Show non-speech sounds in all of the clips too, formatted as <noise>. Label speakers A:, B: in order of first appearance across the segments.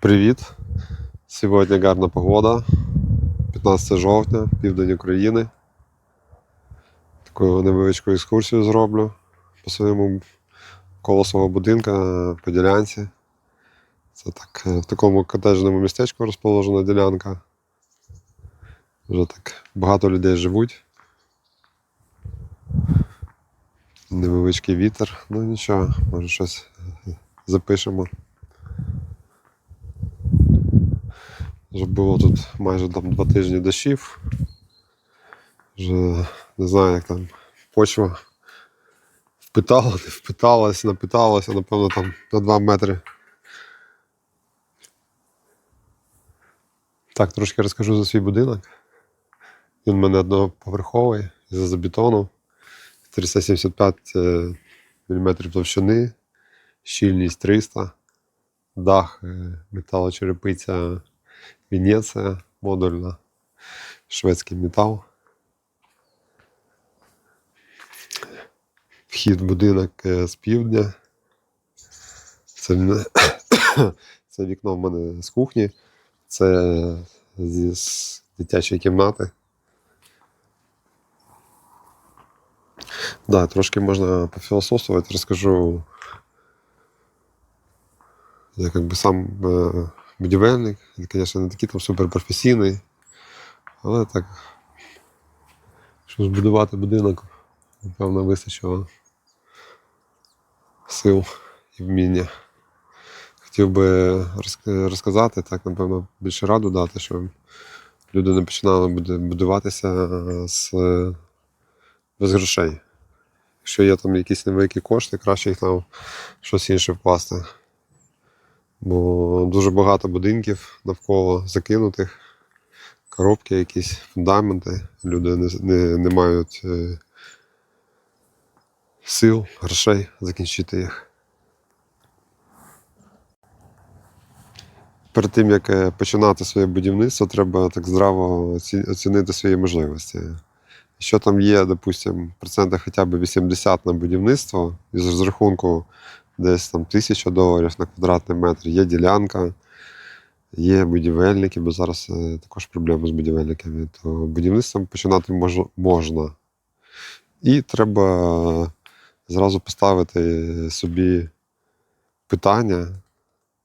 A: Привіт! Сьогодні гарна погода. 15 жовтня, південь України. Таку невеличку екскурсію зроблю по своєму коло свого будинка по ділянці. Це так, е, в такому котеджному містечку розположена ділянка. Вже так багато людей живуть. Невеличкий вітер, ну нічого, може щось запишемо. Вже було тут майже там два тижні дощів. Вже не знаю, як там почва впитала, не впиталась, напиталася, напевно, там на 2 метри. Так, трошки розкажу за свій будинок. Він у мене одноповерховий за забетону. 375 мм товщини, щільність 300, дах е, металочерепиця Венеція модульна, шведський метал. Вхід в будинок е, з півдня. Це, <coughs> це вікно в мене з кухні, це зі з дитячої кімнати. Да, трошки можна пофілософствувати, розкажу. Я как бы сам е, будівельник, він, звісно, не такий там суперпрофесійний, але так, щоб збудувати будинок, напевно, вистачило сил і вміння. Хотів би розказати, так, напевно, більше раду дати, щоб люди не починали будуватися з, без грошей. Якщо є там якісь невеликі кошти, краще їх там щось інше вкласти. Бо дуже багато будинків навколо закинутих, коробки якісь, фундаменти. Люди не, не, не мають е, сил, грошей закінчити їх. Перед тим, як е, починати своє будівництво, треба так здраво оцінити свої можливості. Якщо там є, допустимо, процентів хоча б 80 на будівництво, із розрахунку десь там тисяча доларів на квадратний метр, є ділянка, є будівельники, бо зараз е, також проблеми з будівельниками, то будівництвом починати мож, можна. І треба зразу поставити собі питання,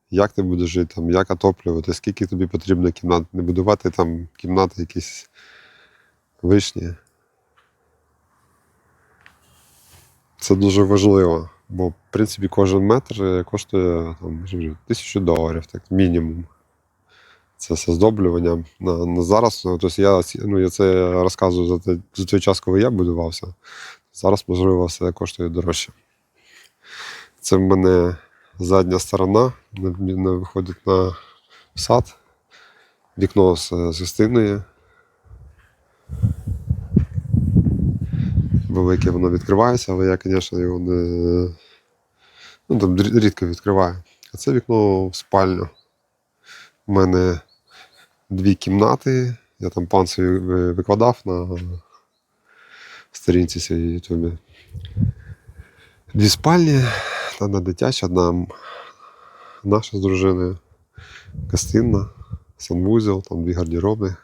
A: як ти будеш жити, там, як отоплювати, скільки тобі потрібно кімнат, не будувати там кімнати якісь вишні. Це дуже важливо, бо в принципі кожен метр е, коштує там, тисячу доларів, так, мінімум. Це все здоблювання. На, на зараз, ну, тобто я, ну, я це розказую за, те- за той час, коли я будувався. Зараз, можливо, все коштує дорожче. Це в мене задня сторона, на, на, виходить на сад, вікно з, з гостиною. Велике воно відкривається, але я, звісно, його не. Ну, там рідко відкриваю. А це вікно в спальню. У мене дві кімнати. Я там пан свій викладав на сторінці своїй Ютубі. Дві спальні, одна дитяча, одна наша з дружиною. Гостинна, санвузел, там дві гардероби.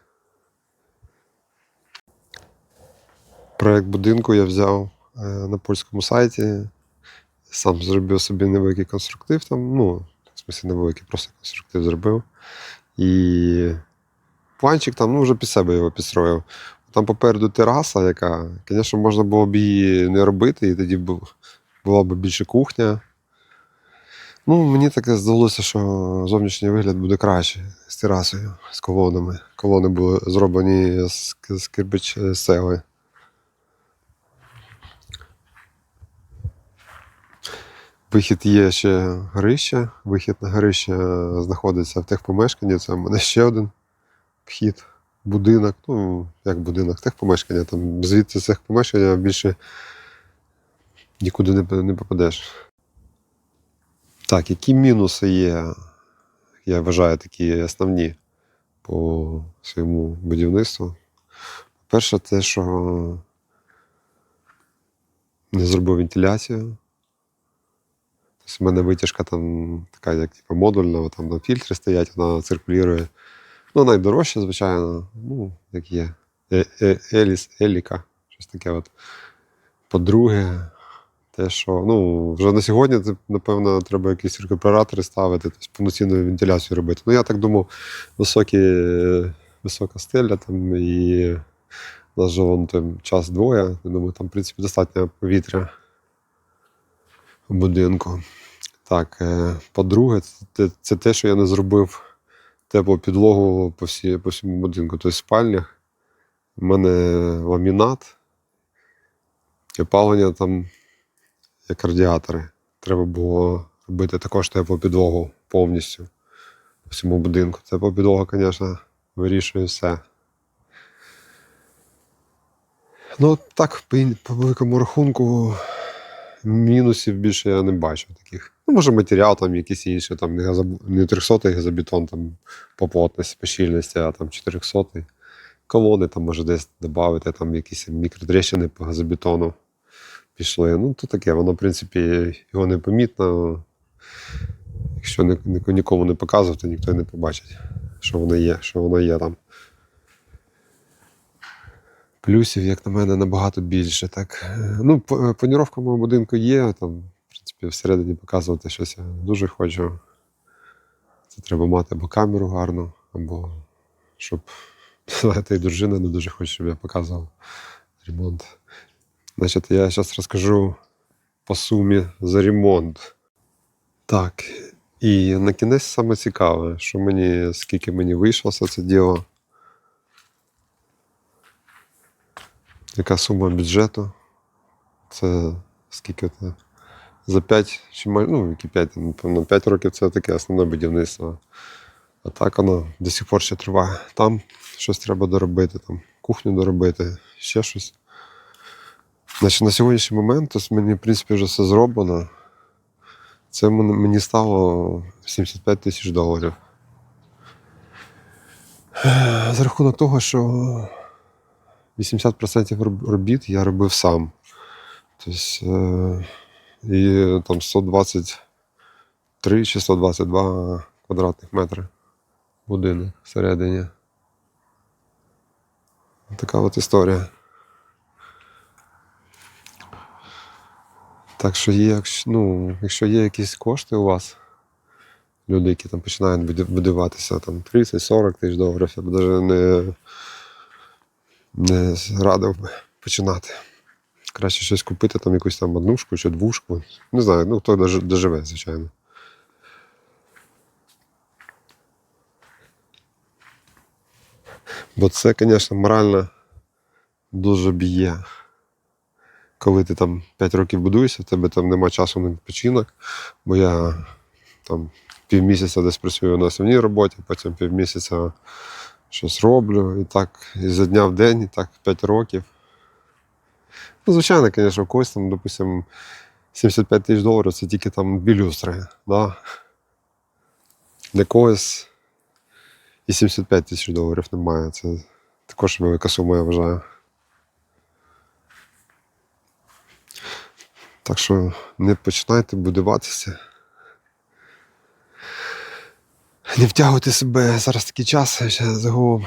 A: Проект будинку я взяв е, на польському сайті. Сам зробив собі невеликий конструктив там, ну, в смысле невеликий, просто конструктив зробив. І планчик там, ну, вже під себе його підстроїв. Там попереду тераса, яка, звісно, можна було б її не робити, і тоді бу- була б більше кухня. Ну, мені таке здалося, що зовнішній вигляд буде краще з терасою, з колонами. Колони були зроблені з, з кирпич з Вихід є ще горище. Вихід на горище знаходиться в техпомешканні. Це в мене ще один вхід, будинок. Ну, як будинок, техпомешкання. Там звідси з техпомешкання більше нікуди не, не попадеш. Так, які мінуси є, я вважаю, такі основні по своєму будівництву. Перше, те, що не зробив вентиляцію. В мене витяжка там така, як типу, модульна, там на фільтри стоять, вона циркулює. Ну, найдорожча, звичайно, ну, як є. Е- е- Еліс, Еліка, щось таке. От. По-друге, те, що ну, вже на сьогодні, напевно, треба якісь рекуператори ставити, тобто повноцінну вентиляцію робити. Ну, я так думав, високі, висока стеля там і нас же вон там час двоє. Я думаю, там, в принципі, достатньо повітря будинку. Так, е, по-друге, це, це те, що я не зробив теплу підлогу по, всі, по всьому будинку. Тобто в спальнях в мене ламінат і опалення там як радіатори. Треба було робити також теплу підлогу повністю по всьому будинку. Тепла підлога, звісно, вирішує все. Ну, так, по великому рахунку, мінусів більше я не бачу таких. Ну, може, матеріал там якийсь інший, там не, газоб... не 300 газобетон там, по плотності, по щільності, а там 400 Колони там може десь додати, там якісь мікротрещини по газобетону пішли. Ну, то таке, воно, в принципі, його не помітно. Якщо ні- ні- нікому не показувати, ніхто не побачить, що воно є, що воно є там. Плюсів, як на мене, набагато більше. Так. Е, Ну, планіровка мого будинку є. Там, в принципі, всередині показувати щось я дуже хочу. Це треба мати або камеру гарну, або щоб <laughs> знаєте, і дружина не дуже хоче, щоб я показував ремонт. Значить, я зараз розкажу по сумі за ремонт. Так. І на кінець саме цікаве, що мені, скільки мені вийшло це діло. Яка сума бюджету? Це скільки це? За 5 чи ну, які 5, напевно, 5 років це таке основне будівництво. А так воно до сих пор ще триває. Там щось треба доробити, там кухню доробити, ще щось. Значить, на сьогоднішній момент тобто мені, в принципі, вже все зроблено. Це мені стало 75 тисяч доларів. За рахунок того, що 80% робіт я робив сам. Тобто, е, і там 123 чи 122 квадратних метри будинок всередині. Така от історія. Так що є, ну, якщо є якісь кошти у вас, люди, які там починають будуватися там 30-40 тисяч доларів, я б навіть не, не радив би починати. Краще щось купити, там якусь там однушку чи двушку. Не знаю, ну хто доживе, звичайно. Бо це, звісно, морально дуже б'є. Коли ти там 5 років будуєшся, в тебе там нема часу на відпочинок, бо я там півмісяця десь працюю на основній роботі, потім півмісяця щось роблю, і так і за дня в день, і так 5 років. Ну, звичайно, звісно, когось там, допустимо, 75 тисяч доларів це тільки там дві люстри. Да? Для когось і 75 тисяч доларів немає. Це також велика сума, я вважаю. Так що не починайте будуватися. Не втягуйте себе зараз такий час, я ще загалом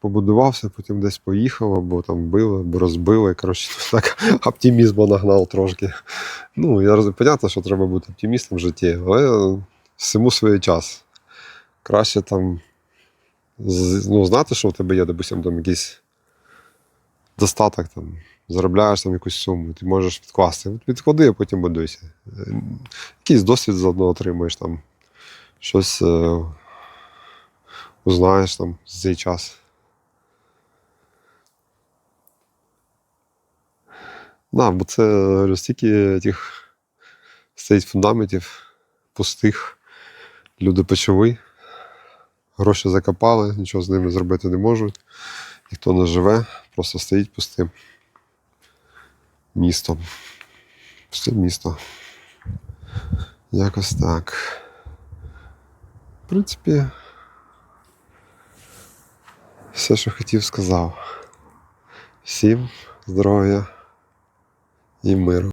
A: побудувався, потім десь поїхав, або там били, або розбили. Коротше, так <laughs> оптимізму нагнав трошки. Ну, я розумію, що треба бути оптимістом в житті, але всьому свій час. Краще там ну, знати, що в тебе є, допустим, там якийсь достаток, там, заробляєш там якусь суму, ти можеш відкласти. Відклади, а потім будуйся. Якийсь досвід заодно отримаєш там, щось е, узнаєш там за цей час. Да, бо це стільки тих стоїть фундаментів пустих. Люди почали, гроші закопали, нічого з ними зробити не можуть. Ніхто не живе, просто стоїть пустим містом. Пусте місто. Якось так. Принципі, все, що хотів, сказав. Всім здоров'я і миру.